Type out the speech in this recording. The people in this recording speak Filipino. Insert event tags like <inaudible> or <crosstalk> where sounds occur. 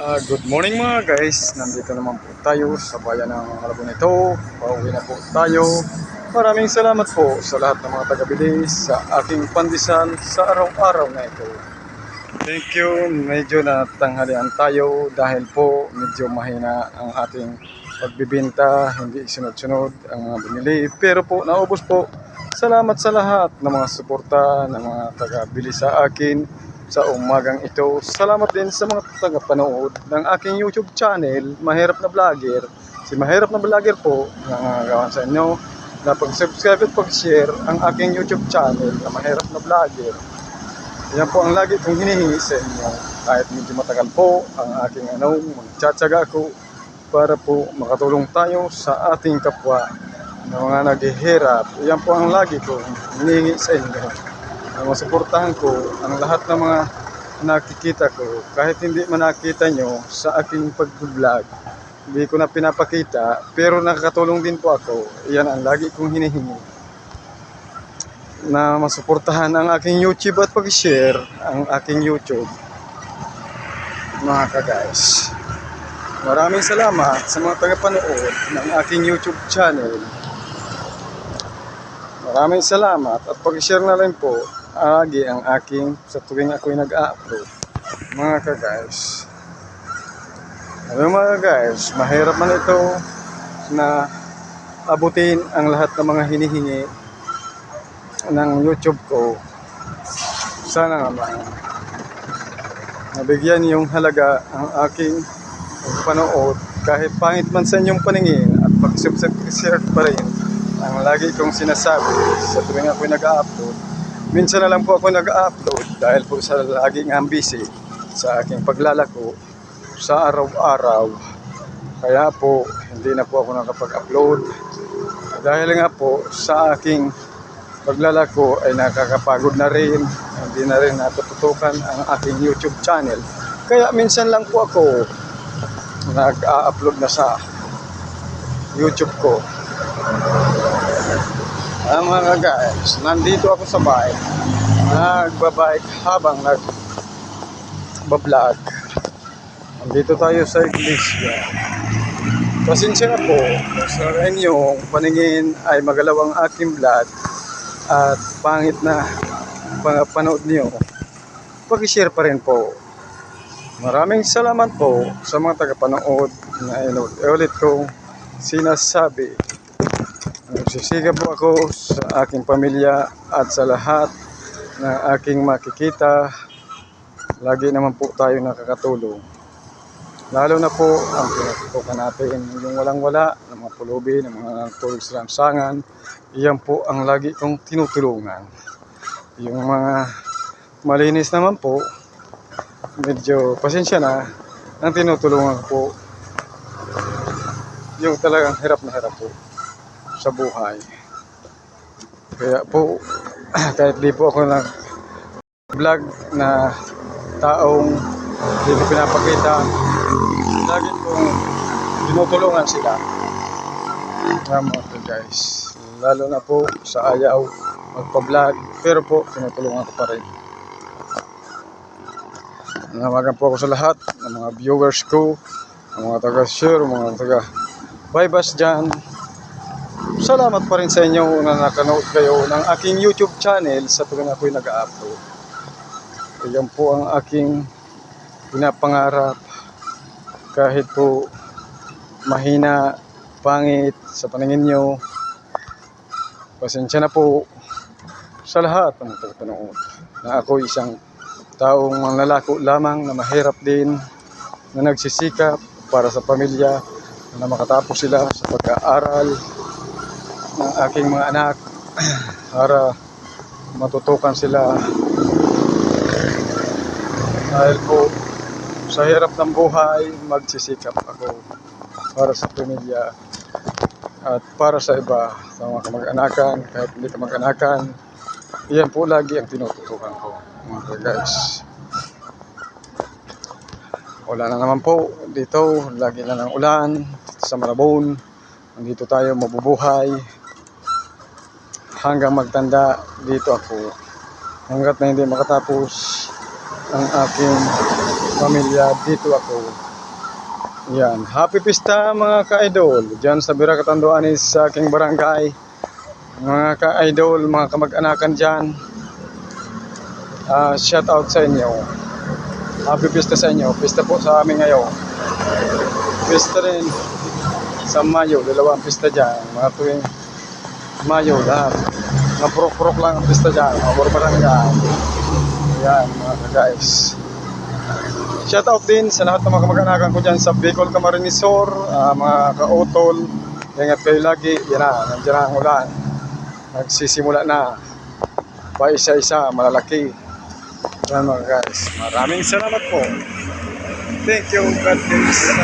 Ah, good morning mga guys. Nandito naman po tayo sa bayan ng Malabon ito. Pauwi na po tayo. Maraming salamat po sa lahat ng mga taga-bilis sa aking pandesal sa araw-araw na ito. Thank you. Medyo natanghalian tayo dahil po medyo mahina ang ating pagbibenta. Hindi sunod-sunod ang mga binili. Pero po, naubos po. Salamat sa lahat ng mga suporta ng mga taga-bili sa akin sa umagang ito. Salamat din sa mga tagapanood ng aking YouTube channel, Mahirap na Vlogger. Si Mahirap na Vlogger po, nangagawan sa inyo na pag-subscribe at pag-share ang aking YouTube channel na Mahirap na Vlogger. Yan po ang lagi kong hinihingi sa inyo. Kahit medyo matagal po ang aking ano, magtsatsaga ako para po makatulong tayo sa ating kapwa na mga naghihirap. Yan po ang lagi kong hinihingi sa inyo na masuportahan ko ang lahat ng mga nakikita ko kahit hindi man nakita nyo sa aking pag-vlog hindi ko na pinapakita pero nakakatulong din po ako. Yan ang lagi kong hinihingi. Na masuportahan ang aking YouTube at pag-share ang aking YouTube. Mga ka-guys maraming salamat sa mga tagapanood ng aking YouTube channel. Maraming salamat at pag-share na rin po lagi ang aking sa tuwing ako'y nag-upload. Mga ka-guys. Ano mga guys, mahirap man ito na abutin ang lahat ng mga hinihingi ng YouTube ko. Sana naman nabigyan yung halaga ang aking panood kahit pangit man sa inyong paningin at pag-subscribe pa rin ang lagi kong sinasabi sa tuwing ako nag-upload. Minsan na lang po ako nag-upload dahil po sa laging busy sa aking paglalako sa araw-araw. Kaya po hindi na po ako nakapag-upload dahil nga po sa aking paglalako ay nakakapagod na rin. Hindi na rin natututukan ang aking YouTube channel. Kaya minsan lang po ako nag-upload na sa YouTube ko. Ah, mga guys, nandito ako sa bike. Nagbabike habang nag-vlog. Nandito tayo sa iglesia. Pasensya na po sa inyong paningin ay magalaw ang aking vlog at pangit na pa- panood niyo. Pag-share pa rin po. Maraming salamat po sa mga tagapanood na inod. Ulit kong sinasabi Nagsisiga po ako sa aking pamilya at sa lahat ng aking makikita. Lagi naman po tayo nakakatulong. Lalo na po ang pinatutukan natin, yung walang-wala, ng mga pulubi, ng mga tulog sa lansangan. Iyan po ang lagi kong tinutulungan. Yung mga malinis naman po, medyo pasensya na, ang tinutulungan po, yung talagang hirap na hirap po sa buhay. Kaya po, <clears throat> kahit di po ako nag vlog na taong hindi ko pinapakita, lagi kong tinutulungan sila. Tama po guys. Lalo na po sa ayaw magpa-vlog, pero po tinutulungan ko pa rin. Nanawagan po ako sa lahat ng mga viewers ko, ng mga taga-share, mga taga-bybas dyan, salamat pa rin sa inyo na nakanood kayo ng aking YouTube channel sa tuwing ako'y nag-upload. Yan po ang aking pinapangarap kahit po mahina, pangit sa paningin nyo. Pasensya na po sa lahat ng tagapanood na ako isang taong manlalako lamang na mahirap din na nagsisikap para sa pamilya na makatapos sila sa pag-aaral ng aking mga anak <clears throat> para matutukan sila. Dahil po sa hirap ng buhay magsisikap ako para sa pamilya at para sa iba sa mga kamag-anakan kahit hindi kamag-anakan. Yan po lagi ang tinututukan ko mga guys. Wala na naman po dito lagi na ng ulan sa Marabon nandito tayo mabubuhay hanggang magtanda dito ako hanggat na hindi makatapos ang aking pamilya, dito ako. Yan. Happy Pista mga ka-idol. Diyan sa Bira Katanduanes sa aking barangay. Mga ka-idol, mga kamag-anakan dyan. Ah, shout out sa inyo. Happy Pista sa inyo. Pista po sa amin ngayon. Pista rin sa Mayo. Dalawang pista dyan. Mga tuwing Mayo lahat. Mga purok-purok lang ang pista dyan. Mga barangay. Yan mga ka-guys. Shout out din sa lahat ng mga kamag-anakan ko dyan sa Bicol Camarinesor, ah, mga ka-otol. Ingat kayo lagi. Yan na, nandiyan na ang ulan. Nagsisimula na. Pa isa-isa, malalaki. Yan mga guys. Maraming salamat po. Thank you. God bless sa